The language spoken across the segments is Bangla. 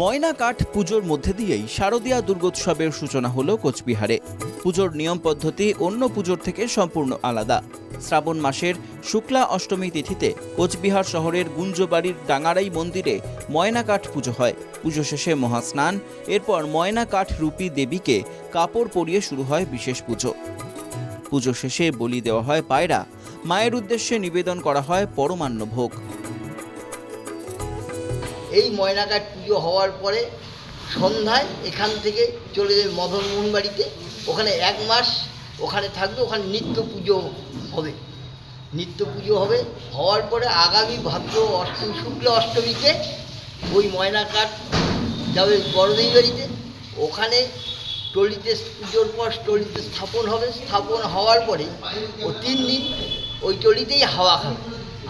ময়না কাঠ পুজোর মধ্যে দিয়েই শারদীয়া দুর্গোৎসবের সূচনা হলো কোচবিহারে। পুজোর নিয়ম পদ্ধতি অন্য পুজোর থেকে সম্পূর্ণ আলাদা। শ্রাবণ মাসের শুক্লা অষ্টমী তিথিতে কোচবিহার শহরের গুঞ্জবাড়ির ডাঙারাই মন্দিরে ময়না কাঠ পুজো হয়। পুজো শেষে মহাস্নান, এরপর ময়না কাঠ রূপী দেবীকে কাপড় পরিয়ে শুরু হয় বিশেষ পুজো। পুজো শেষে বলি দেওয়া হয় পায়রা। মায়ের উদ্দেশ্যে নিবেদন করা হয় পরমান্ন ভোগ। এই ময়নাকাট পুজো হওয়ার পরে সন্ধ্যায় এখান থেকে চলে যাবে মদনমোহন বাড়িতে। ওখানে এক মাস ওখানে থাকবে, ওখানে নিত্য পুজো হবে। নিত্য পুজো হবে, হওয়ার পরে আগামী ভাদ্র অষ্টমী, শুক্ল অষ্টমীতে ওই ময়নাকাট যাবে বড়দেবী বাড়িতে। ওখানে টলিতে পুজোর পর টলিতে স্থাপন হবে। স্থাপন হওয়ার পরে ও তিন দিন ওই টলিতেই হাওয়া খাবে।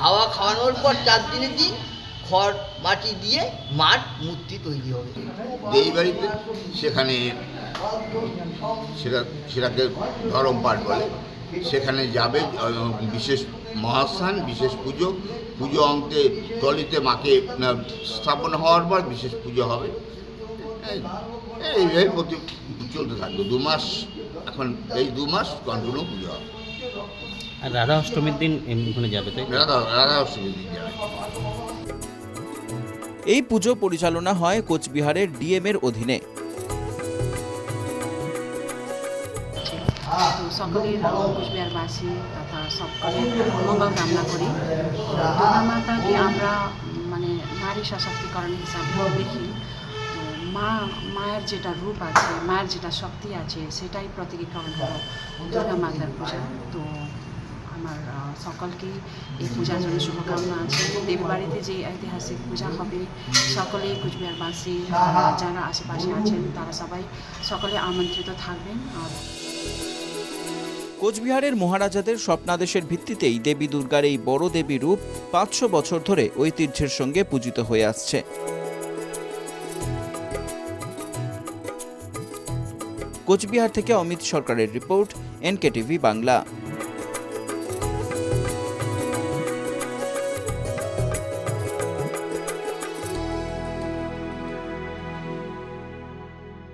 হাওয়া খাওয়ানোর পর চার দিনের দিন খড় মাটি দিয়ে মাঠ মূর্তি তৈরি হবে। দেই বাড়িতে সেখানে সেটা সেটাকে ধরম পাঠ বলে। সেখানে যাবে বিশেষ মহাস্থান বিশেষ পুজো। পুজো অন্তে টলিতে মাকে স্থাপন হওয়ার পর বিশেষ পুজো হবে। এই- এইভাবে প্রতি চলতে থাকবে। দু মাস এখন এই দু মাস কন্টিনিউ পুজো হবে। আর রাধা অষ্টমীর দিন এমনি ওখানে যাবে তাই রাধা রাধা অষ্টমী দিন যাবে। এই পুজো পরিচালনা হয় কোচবিহারের ডিএম এর অধীনে সকলের কোচবিহারবাসী তথা সকলের মঙ্গল কামনা করি। দুর্গা মাতাকে আমরা মানে নারী সশক্তিকরণ হিসাবে দেখি। তো মা, মায়ের যেটা রূপ আছে, মায়ের যেটা শক্তি আছে, সেটাই প্রতীকীকরণ হলো দুর্গা মাতার পূজা। তো আমার সকলকে এই পূজার জন্য শুভকামনা আছে। দেববাড়িতে যে ঐতিহাসিক পূজা হবে, সকলেই কুচবিহারবাসী যারা আশেপাশে আছেন, তারা সবাই সকলে আমন্ত্রিত থাকবেন। আর কোচবিহারের মহারাজাদের স্বপ্নাদেশের ভিত্তিতেই দেবী দুর্গার এই বড় দেবী রূপ পাঁচশো বছর ধরে ঐতিহ্যের সঙ্গে পূজিত হয়ে আসছে। কোচবিহার থেকে অমিত সরকারের রিপোর্ট, এনকেটিভি বাংলা।